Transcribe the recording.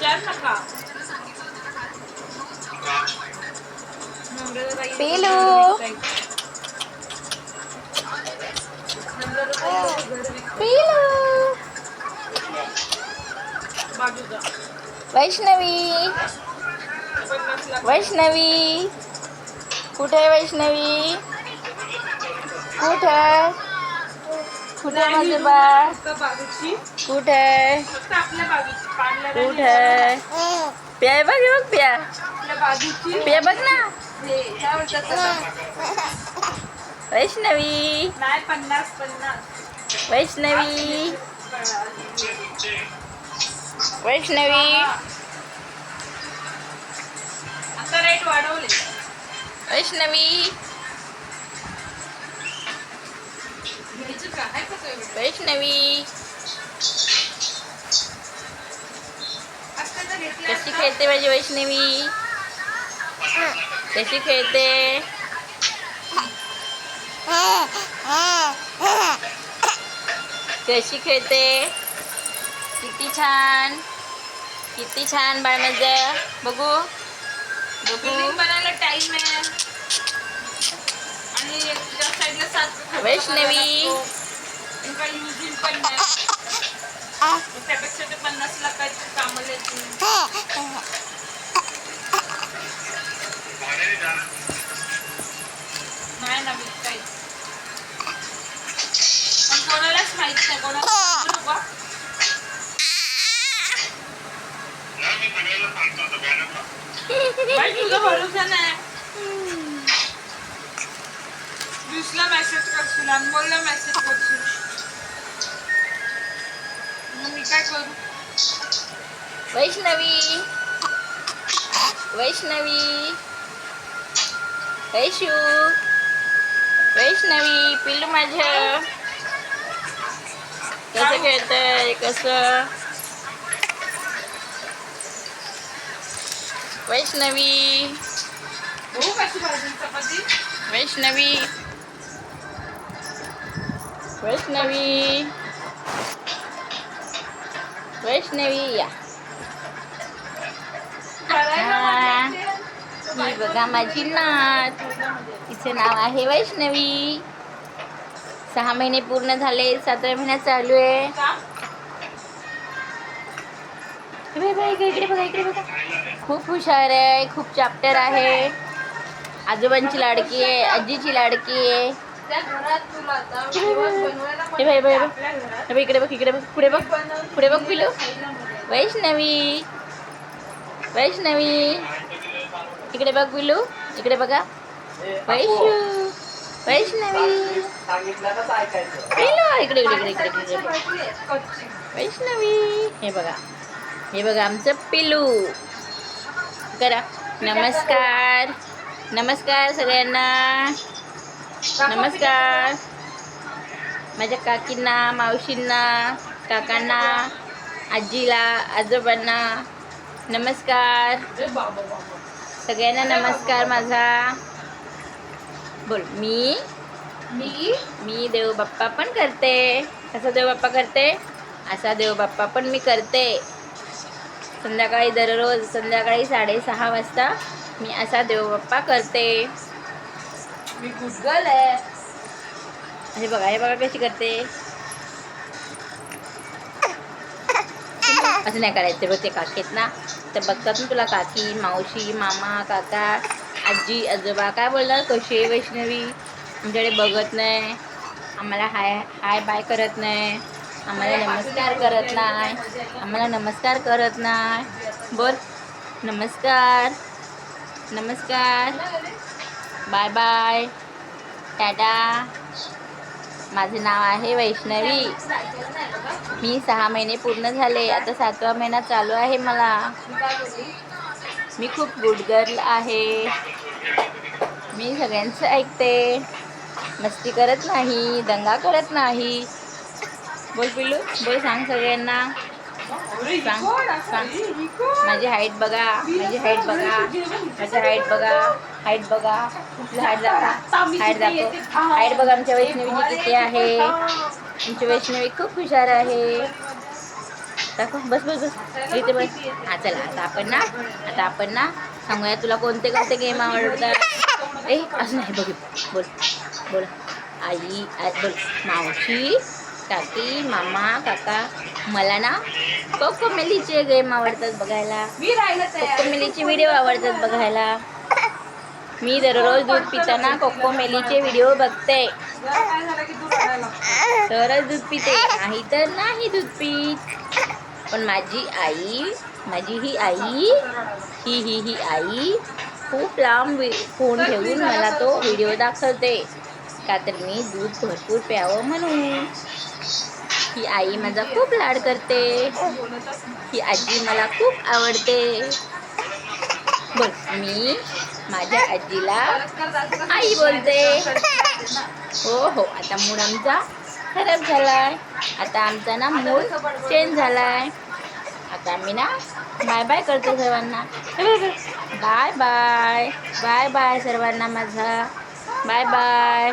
विचार नका पिलू. पिलू बाजूचा वैष्णवी पन्नास लाख वैष्णवी कुठे आहे वैष्णवी कुठे कुठे माझे बाळ कुठे आहे? कुठे आहे? प्या आहे बघ बघ प्या. प्या बघ ना? वैष्णवी. वैष्णवी. वैष्णवी. आता रेट वाढवले. वैष्णवी. वैष्णवी कशी खेळते माझी वैष्णवी? कशी खेळते कशी खेळते किती छान। किती छान बाळ माझं बघू बघू बनायला टाइम आहे आणि साईडला सात वैष्णवी. काही युजिंग पण नाही. त्यापेक्षा ते पन्नास लाखाची येतील नाही ना मी पण कोणालाच माहीत नाही कोणाला तुझा भरोसा नाही. वीसला मेसेज करशील अनमोलला मेसेज करशील. काय करू वैष्णवी. वैष्णवी वैशू वैष्णवी पिल्लू माझं कसं खेळतंय कसं? वैष्णवी. वैष्णवी. वैष्णवी. वैष्णवी या ही बघा माझी नात तिचं नाव आहे वैष्णवी सहा महिने पूर्ण झाले सातव्या महिन्यात चालू आहे बघा, इकडे बघा इकडे बघा खूप हुशार आहे खूप चॅप्टर आहे आजोबांची लाडकी आहे आजीची लाडकी आहे हे बघ, हे बघ, इकडे बघ इकडे बघ पुढे बघ. पुढे बघ पिलू. वैष्णवी. वैष्णवी. इकडे बघ पिलू इकडे बघा. वैशू. वैष्णवी. इकडे इकडे इकडे इकडे. वैष्णवी. हे बघा. हे बघा आमचं पिलू करा. नमस्कार. नमस्कार सगळ्यांना. नमस्कार. माझ्या काकींना मावशींना काकांना आजीला आजोबांना नमस्कार. सगळ्यांना नमस्कार माझा. बोल मी? मी? मी देवबाप्पा पण करते. कसा देवबाप्पा करते? असा देवबाप्पा पण मी करते. संध्याकाळी दररोज संध्याकाळी साडेसहा वाजता मी असा देवबाप्पा करते. मी गुगल आहे. हे बघा हे बघा कशी करते. असं नाही करायचं रोज ते काकीत ना. तर बघतात ना तुला काकी मावशी मामा काका आजी आजोबा काय बोलणार कशी आहे वैष्णवी? आमच्याकडे बघत नाही. आम्हाला हाय हाय बाय करत नाही. आम्हाला नमस्कार करत नाही. आम्हाला नमस्कार करत नाही. बोल. नमस्कार. नमस्कार. बाय बाय टाटा माझं नाव आहे वैष्णवी. मी सहा महिने पूर्ण झाले. आता सातवा महिना चालू आहे मला. मी खूप गुड गर्ल आहे. मी सगळ्यांचं ऐकते. मस्ती करत नाही. दंगा करत नाही. बोल पिल्लू. बोल सांग सगळ्यांना. सांग. सांग. माझी हाईट बघा. माझी हाईट बघा. माझी हाईट बघा. हाईट बघा. कुठली हाईट दाखवा. हाईट दाखव. हाईट बघा आमच्या वैष्णवीची किती आहे. आमची वैष्णवी खूप हुशार आहे. दाखव. बस बस बस. इथे बस. हा चला. आता आपण ना आता आपण ना सांगूया तुला कोणते कोणते गेम आवडतात. ए असं नाही. बघ बोल. बोल. आई आई बोल. मावशी काकी मामा काका. मला ना कोको मेलीचे गेम आवडतात बघायला. मी राहिलं कोको मेलीचे व्हिडिओ आवडतात बघायला. मी दररोज दूध पिताना कोको मेलीचे व्हिडिओ बघते. तरच दूध पिते नाही तर नाही दूध पीत. पण माझी आई माझी ही आई ही ही ही आई खूप लांब फोन ठेवून मला तो व्हिडिओ दाखवते. का तर मी दूध भरपूर प्यावं म्हणून. ही आई माझा खूप लाड करते. ही आजी मला खूप आवडते. बोल मी माझ्या आजीला आई बोलते. हो हो आता मूड आमचा खराब झालाय. आता आमचा ना मूड चेंज झालाय. आता आम्ही ना बाय बाय करतो सर्वांना. बाय बाय बाय बाय सर्वांना माझा. Bye bye